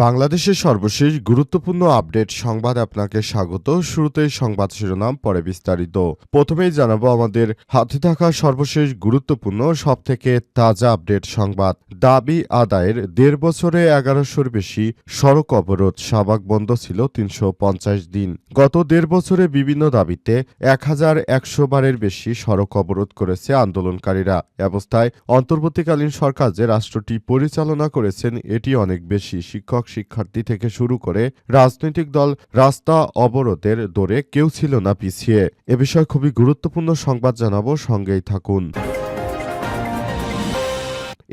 বাংলাদেশের সর্বশেষ গুরুত্বপূর্ণ আপডেট সংবাদ আপনাকে স্বাগত। শুরুতেই সংবাদ শিরোনাম, পরে বিস্তারিত। প্রথমেই জানাব আমাদের হাতে থাকা সর্বশেষ গুরুত্বপূর্ণ, সবথেকে তাজা আপডেট সংবাদ। দাবি আদায়ের দেড় বছরে এগারোশোর বেশি সড়ক অবরোধ শাহবাগ বন্ধ ছিল তিনশো পঞ্চাশ দিন। গত দেড় বছরে বিভিন্ন দাবিতে এক হাজার একশো বারের বেশি সড়ক অবরোধ করেছে আন্দোলনকারীরা। অবস্থায় অন্তর্বর্তীকালীন সরকার যে রাষ্ট্রটি পরিচালনা করেছেন, এটি অনেক বেশি শিক্ষক শিক্ষার্থী থেকে শুরু করে রাজনৈতিক দল রাস্তা অবরোধের দৌড়ে কেউ ছিল না, পিছিয়ে। এ বিষয়ে খুবই গুরুত্বপূর্ণ সংবাদ জানাব, সঙ্গেই থাকুন।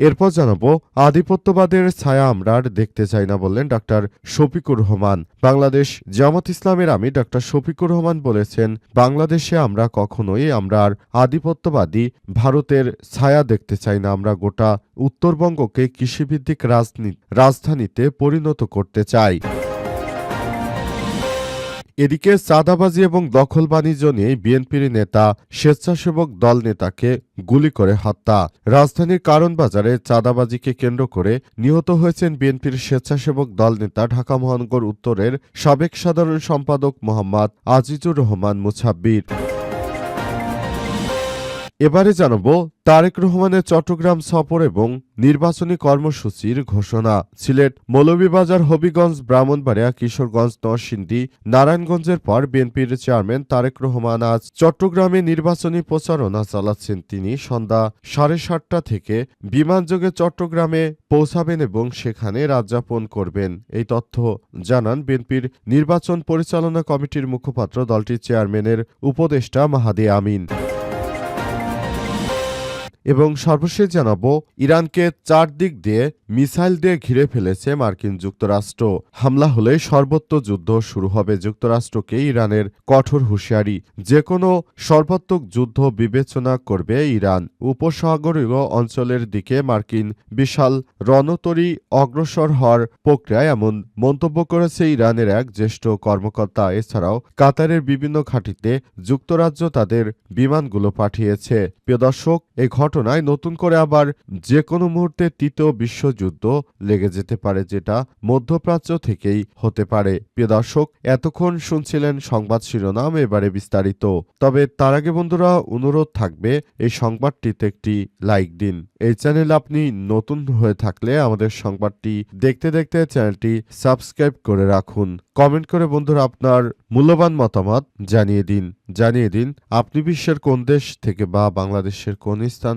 এরপর জানাব, আধিপত্যবাদের ছায়া আমরা আর দেখতে চাই না বললেন ডাক্তার শফিকুর রহমান। বাংলাদেশ জামাত ইসলামের আমি ডাক্তার শফিকুর রহমান বলেছেন, বাংলাদেশে আমরা কখনোই আমরা আর আধিপত্যবাদী, ভারতের ছায়া দেখতে চাই না। আমরা গোটা উত্তরবঙ্গকে কৃষিভিত্তিক রাজনীতি, রাজধানীতে পরিণত করতে চাই। এদিকে চাঁদাবাজি এবং দখল বাণিজ্য নিয়ে বিএনপির নেতা, স্বেচ্ছাসেবক দল নেতাকে গুলি করে হত্যা। রাজধানীর কারণ বাজারে চাঁদাবাজিকে কেন্দ্র করে নিহত হয়েছেন বিএনপির স্বেচ্ছাসেবক দল নেতা ঢাকা মহানগর উত্তরের সাবেক সাধারণ সম্পাদক মোহাম্মদ আজিজুর রহমান মুছাব্বির। এবারে জানাব তারেক রহমানের চট্টগ্রাম সফর এবং নির্বাচনী কর্মসূচির ঘোষণা। সিলেট মৌলভীবাজার হবিগঞ্জ ব্রাহ্মণবাড়িয়া কিশোরগঞ্জ নরসিংদী নারায়ণগঞ্জের পর বিএনপির চেয়ারম্যান তারেক রহমান আজ চট্টগ্রামে নির্বাচনী প্রচারণা চালাচ্ছেন তিনি। সন্ধ্যা সাড়ে সাতটা থেকে বিমানযোগে চট্টগ্রামে পৌঁছাবেন এবং সেখানে রাতযাপন করবেন। এই তথ্য জানান বিএনপির নির্বাচন পরিচালনা কমিটির মুখপাত্র দলটির চেয়ারম্যানের উপদেষ্টা মাহাদি আমিন। এবং সর্বশেষ জানাব, ইরানকে চারদিক দিয়ে মিসাইল দিয়ে ঘিরে ফেলেছে মার্কিন যুক্তরাষ্ট্র। হামলা হলে সর্বত্র যুদ্ধ শুরু হবে যুক্তরাষ্ট্রকে ইরানের কঠোর হুঁশিয়ারি। যে কোনো সর্বাত্মক যুদ্ধ বিবেচনা করবে ইরান। উপসাগরীয় অঞ্চলের দিকে মার্কিন বিশাল রণতরী অগ্রসর হওয়ার প্রক্রিয়ায় এমন মন্তব্য করেছে ইরানের এক জ্যেষ্ঠ কর্মকর্তা। এছাড়াও কাতারের বিভিন্ন ঘাঁটিতে যুক্তরাজ্য তাদের বিমানগুলো পাঠিয়েছে। প্রিয় দর্শক এই ঘটনায় নতুন করে আবার যে কোনো মুহূর্তে তৃতীয় বিশ্বযুদ্ধ লেগে যেতে পারে, যেটা মধ্যপ্রাচ্য থেকেই হতে পারে। প্রিয় দর্শক, এতক্ষণ শুনছিলেন সংবাদ শিরোনাম, এবারে বিস্তারিত। তবে তার আগে বন্ধুরা, অনুরোধ থাকবে, এই সংবাদটিতে একটি লাইক দিন। এই চ্যানেল আপনি নতুন হয়ে থাকলে আমাদের সংবাদটি দেখতে দেখতে চ্যানেলটি সাবস্ক্রাইব করে রাখুন। কমেন্ট করে বন্ধুরা আপনার মূল্যবান মতামত জানিয়ে দিন। জানিয়ে দিন, আপনি বিশ্বের কোন দেশ থেকে বা বাংলাদেশের কোন স্থান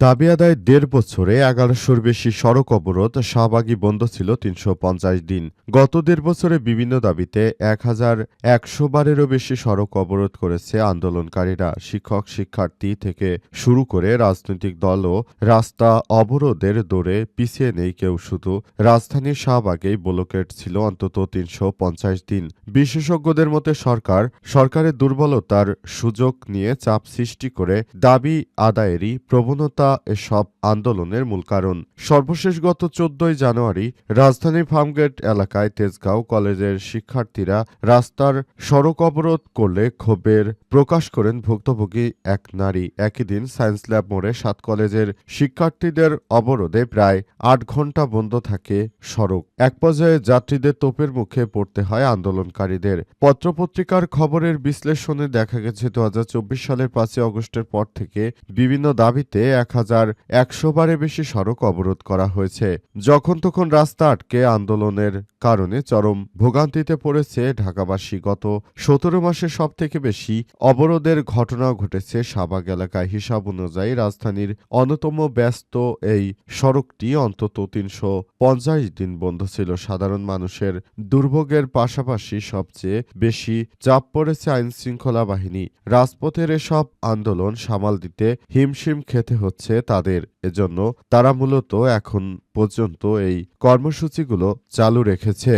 দাবি আদায় দেড় বছরে এগারোশোর বেশি সড়ক অবরোধ শাহবাগী বন্ধ ছিল তিনশো পঞ্চাশ দিন। গত দেড় বছরে বিভিন্ন দাবিতে এক হাজার একশো বারেরও বেশি সড়ক অবরোধ করেছে আন্দোলনকারীরা। শিক্ষক, শিক্ষার্থী থেকে শুরু করে রাজনৈতিক দলও রাস্তা অবরোধের দৌড়ে পিছিয়ে নেই কেউ শুধু। রাজধানীর শাহবাগেই ব্লকেট ছিল অন্তত তিনশো পঞ্চাশ দিন। বিশেষজ্ঞদের মতে সরকার, সরকারের দুর্বলতার সুযোগ নিয়ে চাপ সৃষ্টি করে দাবি আদায়েরই প্রবণতা এসব আন্দোলনের মূল কারণ। সর্বশেষ গত চোদ্দই জানুয়ারি রাজধানীর ফার্মগেট এলাকায় তেজগাঁও কলেজের শিক্ষার্থীরা রাস্তার সড়ক অবরোধ করলে ক্ষোভের প্রকাশ করেন ভুক্তভোগী এক নারী। একই দিন সায়েন্স ল্যাব মোড়ে সাত কলেজের শিক্ষার্থীদের অবরোধে প্রায় আট ঘণ্টা বন্ধ থাকে সড়ক। এক পর্যায়ে যাত্রীদের তোপের মুখে পড়তে হয় আন্দোলনকারীদের। পত্রপত্রিকার খবরের বিশ্লেষণে দেখা গেছে, দু হাজার চব্বিশ সালের পাঁচই অগস্টের পর থেকে বিভিন্ন দাবিতে এক হাজার একশো বারে বেশি সড়ক অবরোধ করা হয়েছে। যখন তখন রাস্তা আটকে আন্দোলনের কারণে চরম ভোগান্তিতে পড়েছে ঢাকাবাসী। গত সতেরো মাসে সব থেকে বেশি অবরোধের ঘটনা ঘটেছে শাহবাগ এলাকায়। হিসাব অনুযায়ী রাজধানীর অন্যতম ব্যস্ত এই সড়কটি অন্তত তিনশো পঞ্চাশ দিন বন্ধ ছিল। সাধারণ মানুষের দুর্ভোগের পাশাপাশি সবচেয়ে বেশি চাপ পড়েছে আইন শৃঙ্খলা বাহিনী। রাজপথের এসব আন্দোলন সামাল দিতে হিমশিম খেতে হচ্ছে। তাদের। এজন্য তারা মূলত এখন পর্যন্ত এই কর্মসূচিগুলো চালু রেখেছে।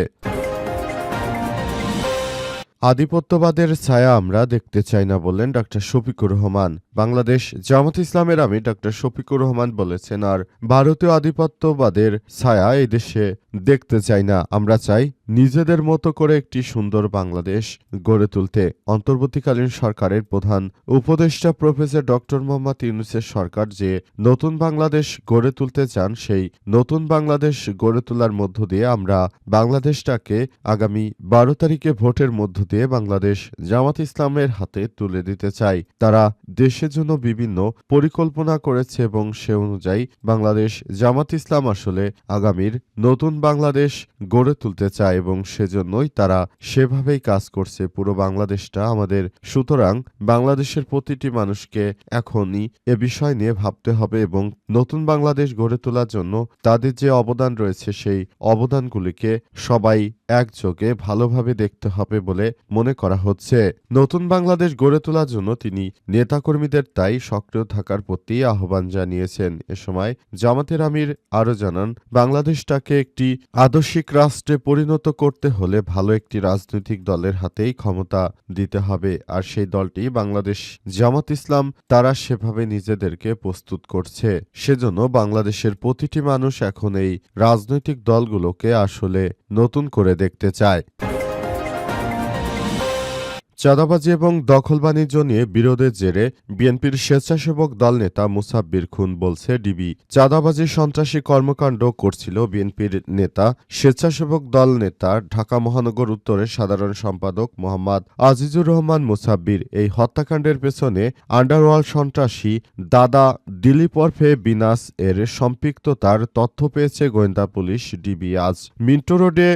আধিপত্যবাদের ছায়া আমরা দেখতে চাই না বললেন ডক্টর শফিকুর রহমান। বাংলাদেশ জামাত ইসলামের আমি ডক্টর শফিকুর রহমান বলেছেন, আর ভারতীয় আধিপত্যবাদের ছায়া এই দেশে দেখতে চাই না। আমরা চাই নিজেদের মতো করে একটি সুন্দর বাংলাদেশ গড়ে তুলতে অন্তর্বর্তীকালীন সরকারের প্রধান উপদেষ্টা প্রফেসর ডক্টর মোহাম্মদ ইউনুসের সরকার যে নতুন বাংলাদেশ গড়ে তুলতে চান, সেই নতুন বাংলাদেশ গড়ে তোলার মধ্য দিয়ে আমরা বাংলাদেশটাকে আগামী বারো তারিখে ভোটের মধ্য দিয়ে বাংলাদেশ জামাত ইসলামের হাতে তুলে দিতে চাই। তারা দেশের জন্য বিভিন্ন পরিকল্পনা করেছে এবং সে অনুযায়ী বাংলাদেশ জামাত ইসলাম আসলে আগামীর নতুন বাংলাদেশ গড়ে তুলতে চায়। এবং সেজন্যই তারা সেভাবেই কাজ করছে পুরো বাংলাদেশটা আমাদের। সুতরাং বাংলাদেশের প্রতিটি মানুষকে এখনই এ বিষয় নিয়ে ভাবতে হবে এবং নতুন বাংলাদেশ গড়ে তোলার জন্য তাদের যে অবদান রয়েছে সেই অবদানগুলিকে সবাই একযোগে ভালোভাবে দেখতে হবে বলে মনে করা হচ্ছে। নতুন বাংলাদেশ গড়ে তোলার জন্য তিনি নেতাকর্মীদের তাই সক্রিয় থাকার প্রতি আহ্বান জানিয়েছেন। এ সময় জামাতের আমির আরও জানান, বাংলাদেশটাকে একটি আদর্শিক রাষ্ট্রে পরিণত করতে হলে ভালো একটি রাজনৈতিক দলের হাতেই ক্ষমতা দিতে হবে। আর সেই দলটি বাংলাদেশ জামাত ইসলাম, তারা সেভাবে নিজেদেরকে প্রস্তুত করছে। সেজন্য বাংলাদেশের প্রতিটি মানুষ এখন এই রাজনৈতিক দলগুলোকে আসলে নতুন করে দেখতে চায়। চাঁদাবাজি এবং দখল বাণিজ্য নিয়ে বিরোধের জেরে বিএনপির স্বেচ্ছাসেবক দল নেতা মুসাব্বির খুন বলছে ডিবি। চাঁদাবাজি সন্ত্রাসী কর্মকাণ্ড করছিল বিএনপির নেতা, স্বেচ্ছাসেবক দল নেতা, ঢাকা মহানগর উত্তরের সাধারণ সম্পাদক মোহাম্মদ আজিজুর রহমান মুসাব্বির। এই হত্যাকাণ্ডের পেছনে আন্ডারওয়ার্ল্ড সন্ত্রাসী দাদা দিলীপ ওরফে বিনাস এর সম্পৃক্ততার তথ্য পেয়েছে গোয়েন্দা পুলিশ ডিবি। আজ মিন্টো রোডে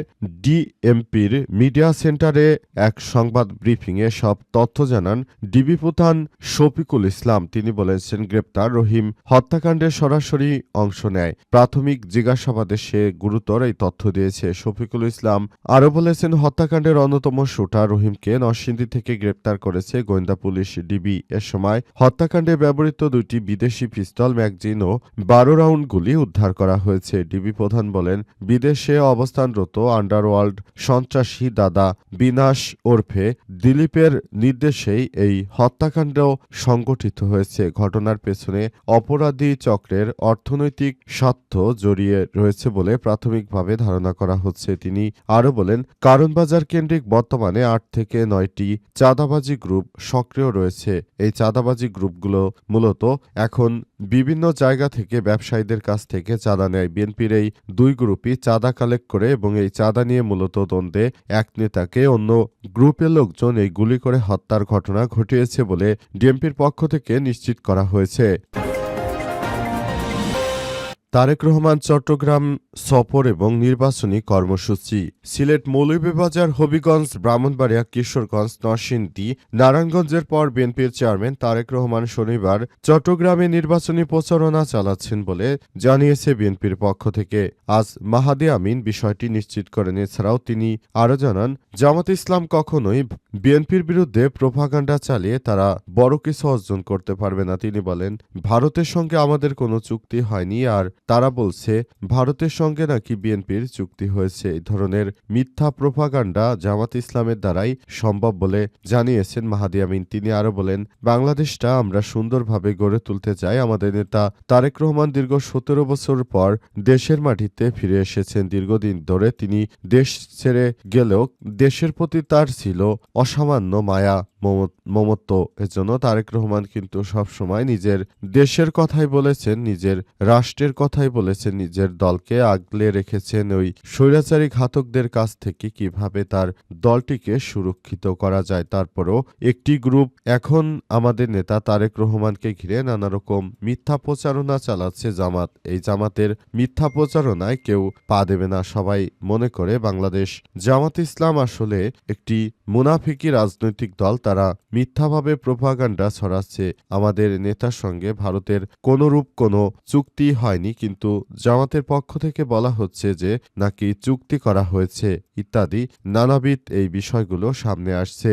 ডিএমপির মিডিয়া সেন্টারে এক সংবাদ ব্রিফিংয়ে সব তথ্য জানান ডিবি প্রধান শফিকুল ইসলাম। তিনি বলেছেন, গ্রেপ্তার রহিম হত্যাকাণ্ডে সরাসরি অংশ নেয়। প্রাথমিক জিজ্ঞাসাবাদে সে গুরুতর এই তথ্য দিয়েছে। শফিকুল ইসলাম আরও বলেছেন, হত্যাকাণ্ডের অন্যতম শুটার রহিমকে নরসিংদী থেকে গ্রেপ্তার করেছে গোয়েন্দা পুলিশ ডিবি। এ সময় হত্যাকাণ্ডে ব্যবহৃত দুইটি বিদেশি পিস্তল, ম্যাগজিন ও বারো রাউন্ড গুলি উদ্ধার করা হয়েছে। ডিবি প্রধান বলেন, বিদেশে অবস্থানরত আন্ডারওয়ার্ল্ড সন্ত্রাসী দাদা বিনাশ ওরফে দিলীপের নির্দেশেই এই হত্যাকাণ্ড সংগঠিত হয়েছে। ঘটনার পেছনে অপরাধী চক্রের অর্থনৈতিক স্বার্থ জড়িয়ে রয়েছে বলে প্রাথমিকভাবে ধারণা করা হচ্ছে। তিনি আরও বলেন, কারণবাজার কেন্দ্রিক বর্তমানে আট থেকে নয়টি চাঁদাবাজি গ্রুপ সক্রিয় রয়েছে। এই চাঁদাবাজি গ্রুপগুলো মূলত এখন বিভিন্ন জায়গা থেকে ব্যবসায়ীদের কাছ থেকে চাঁদা নেয়। বিএনপির এই দুই গ্রুপই চাঁদা কালেক্ট করে এবং এই চাঁদা নিয়ে মূলত দ্বন্দ্বে এক নেতাকে অন্য গ্রুপের লোকজন এই গুলি করে হত্যার ঘটনা ঘটিয়েছে বলে ডিএমপির পক্ষ থেকে নিশ্চিত করা হয়েছে। তারেক রহমান, চট্টগ্রাম সফর এবং নির্বাচনী কর্মসূচি। সিলেট মৌলভীবাজার, হবিগঞ্জ, ব্রাহ্মণবাড়িয়া, কিশোরগঞ্জ, নরসিংদী, নারায়ণগঞ্জের পর বিএনপির চেয়ারম্যান তারেক রহমান শনিবার চট্টগ্রামে নির্বাচনী প্রচারণা চালাচ্ছেন বলে জানিয়েছে বিএনপির পক্ষ থেকে। আজ মাহাদি আমিন বিষয়টি নিশ্চিত করেন। এছাড়াও তিনি আরও জানান, জামাত ইসলাম কখনোই বিএনপির বিরুদ্ধে প্রোপাগান্ডা চালিয়ে তারা বড় কিছু অর্জন করতে পারবে না। তিনি বলেন, ভারতের সঙ্গে আমাদের কোনো চুক্তি হয়নি আর তারা বলছে, ভারতের সঙ্গে নাকি বিএনপির চুক্তি হয়েছে। এই ধরনের মিথ্যা প্রোপাগান্ডা জামাত ইসলামের দ্বারাই সম্ভব বলে জানিয়েছেন মাহাদি আমিন। তিনি আরও বলেন, বাংলাদেশটা আমরা সুন্দরভাবে গড়ে তুলতে চাই। আমাদের নেতা তারেক রহমান দীর্ঘ সতেরো বছর পর দেশের মাটিতে ফিরে এসেছেন। দীর্ঘদিন ধরে তিনি দেশ ছেড়ে গেলেও দেশের প্রতি তার ছিল অসামান্য মায়া। মমত- মমত্ব এজন্য তারেক রহমান কিন্তু সবসময় নিজের দেশের কথাই বলেছেন, নিজের রাষ্ট্রের কথাই বলেছেন, নিজের দলকে আগলে রেখেছেন ওই স্বৈরাচারী ঘাতকদের কাছ থেকে কীভাবে তার দলটিকে সুরক্ষিত করা যায়। তারপরও একটি গ্রুপ, এখন আমাদের নেতা তারেক রহমানকে ঘিরে নানা রকম মিথ্যা প্রচারণা চালাচ্ছে জামাত। এই জামাতের মিথ্যা প্রচারণায় কেউ পা দেবে না সবাই মনে করে বাংলাদেশ জামাত ইসলাম আসলে একটি মুনাফিকি রাজনৈতিক দল তারা মিথ্যাভাবে প্রোপাগান্ডা ছড়াচ্ছে। আমাদের নেতার সঙ্গে ভারতের কোনোরূপ কোনো চুক্তি হয়নি, কিন্তু জামাতের পক্ষ থেকে বলা হচ্ছে যে নাকি চুক্তি করা হয়েছে ইত্যাদি নানাবিধ এই বিষয়গুলো সামনে আসছে।